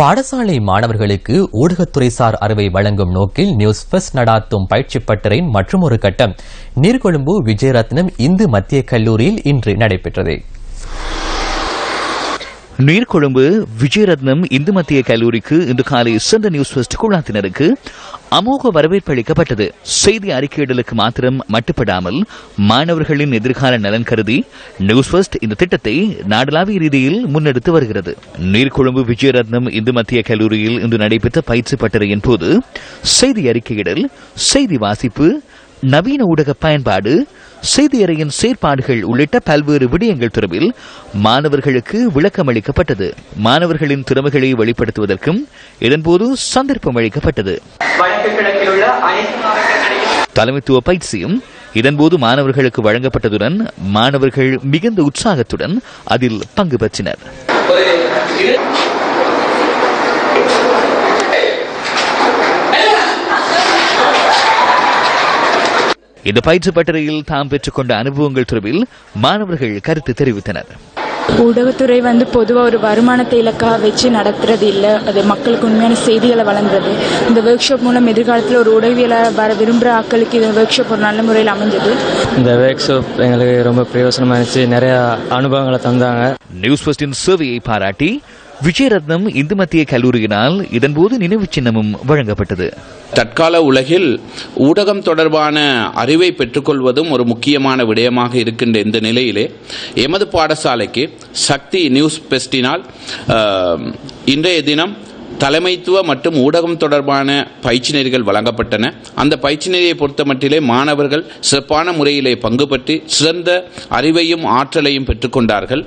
பாடசாலை மாணவர்களுக்கு ஊடகத்துறைசார் அறிவை வழங்கும் நோக்கில் நியூஸ் ஃபெஸ்ட் நடாத்தும் பயிற்சி பட்டறையின் மற்றொரு கட்டம். நீர்கொழும்பு விஜயரத்னம் இந்து மத்திய கல்லூரியில் இன்று நடைபெற்றது. நீர்கொழும்பு விஜயரத்னம் இந்து மத்திய கல்லூரிக்கு இன்று காலை சிறந்த நியூஸ் ஃபெஸ்ட் குழாத்தினருக்கு அமோக வரவேற்பு அளிக்கப்பட்டது. செய்தி அறிக்கையிடலுக்கு மாத்திரம் மட்டுப்படாமல் மாணவர்களின் எதிர்கால நலன் கருதி நியூஸ் ஃபெஸ்ட் இந்த திட்டத்தை நாடளாவிய ரீதியில் முன்னெடுத்து வருகிறது. நீர்கொழும்பு விஜயரத்னம் இந்து மத்திய கல்லூரியில் இன்று நடைபெற்ற பயிற்சி பட்டறையின் போது செய்தி அறிக்கையிடல் செய்தி வாசிப்பு நவீன ஊடக பயன்பாடு செய்தியறையின் செயற்பாடுகள் உள்ளிட்ட பல்வேறு விடயங்கள் தொடர்பில் மாணவர்களுக்கு விளக்கம் அளிக்கப்பட்டது. மாணவர்களின் திறமைகளை வெளிப்படுத்துவதற்கும் இதன்போது சந்தர்ப்பம் அளிக்கப்பட்டது. தலைமைத்துவ பயிற்சியும் இதன்போது மாணவர்களுக்கு வழங்கப்பட்டதுடன் மாணவர்கள் மிகுந்த உற்சாகத்துடன் அதில் பங்கு பெற்றனர். இந்த பயிற்சி பட்டறையில் தாம் பெற்றுக்கொண்ட அனுபவங்கள் தொடர்பில் மாணவர்கள் கருத்து தெரிவித்தனர். ஊடகத்துறை வந்து பொதுவாக ஒரு வருமானத்தை இலக்காக வச்சு நடத்துறது இல்லை. அது மக்களுக்கு உண்மையான செய்திகளை வழங்குறது. இந்த ஒர்க் ஷாப் மூலம் எதிர்காலத்தில் ஒரு உடவியலாக வர விரும்புகிற ஆட்களுக்கு இந்த ஒர்க் ஷாப் ஒரு நல்ல முறையில் அமைஞ்சது. இந்த ஒர்க் ஷாப் எங்களுக்கு ரொம்ப பிரயோசனமாக இருந்துச்சு. நிறையா அனுபவங்களை தந்தாங்க. நியூஸ் ஃபர்ஸ்டின் சேவையை பாராட்டி விஜயரத்னம் இந்து மத்திய கல்லூரியினால் இதன்போது நினைவு சின்னமும் வழங்கப்பட்டது. தற்கால உலகில் ஊடகம் தொடர்பான அறிவை பெற்றுக்கொள்வதும் ஒரு முக்கியமான விடயமாக இருக்கின்ற இந்த நிலையிலே எமது பாடசாலைக்கு சக்தி நியூஸ் பெஸ்டினால் இன்றைய தினம் தலைமைத்துவ மற்றும் ஊடகம் தொடர்பான பயிற்சி நெறிகள் வழங்கப்பட்டன. அந்த பயிற்சி நெறியை பொறுத்தமட்டிலே மாணவர்கள் சிறப்பான முறையிலே பங்குபற்றி சிறந்த அறிவையும் ஆற்றலையும் பெற்றுக்கொண்டார்கள்.